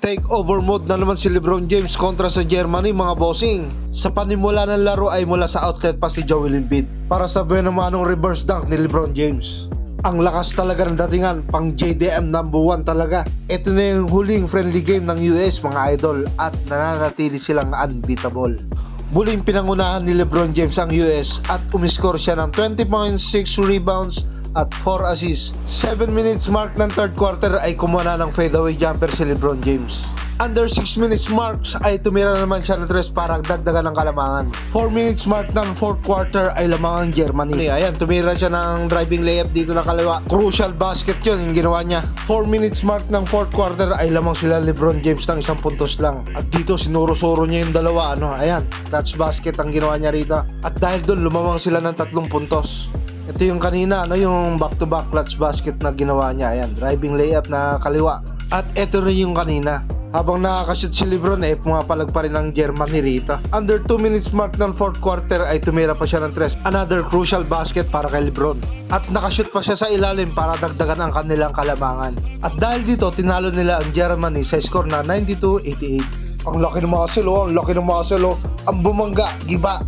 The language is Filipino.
Take over mode na naman si Lebron James kontra sa Germany mga bossing. Sa panimula ng laro ay mula sa outlet pass ni Joel Embiid para sabihin naman ng reverse dunk ni Lebron James. Ang lakas talaga ng datingan, pang JDM number 1 talaga. Ito na yung huling friendly game ng US mga idol at nananatili silang unbeatable. Muling pinangunahan ni Lebron James ang US at umiskor siya ng 20.6 rebounds at 4 assists. 7 minutes mark ng third quarter ay kumuha na ng fadeaway jumper si Lebron James. Under 6 minutes marks ay tumira naman siya ng tres para dagdagan ng kalamangan. 4 minutes mark ng fourth quarter ay lamang ang Germany. Ayan, tumira siya ng driving layup dito na kaliwa. Crucial basket yun yung ginawa niya. 4 minutes mark ng fourth quarter ay lamang sila Lebron James ng isang puntos lang. At dito sinuro-suro niya yung dalawa. Ano, ayan, clutch basket ang ginawa niya rito. At dahil doon lumamang sila ng tatlong puntos. Ito yung kanina, ano yung back-to-back clutch basket na ginawa niya. Ayan, driving layup na kaliwa. At ito rin yung kanina. Habang nakakashoot si Lebron eh, pumapalag pa rin ang Germany rito. Under 2 minutes mark ng fourth quarter ay tumira pa siya ng tres. Another crucial basket para kay Lebron. At nakashoot pa siya sa ilalim para dagdagan ang kanilang kalamangan. At dahil dito, tinalo nila ang Germany sa score na 92-88. Ang laki ng muscle oh, ang laki ng muscle oh. Ang bumangga, giba.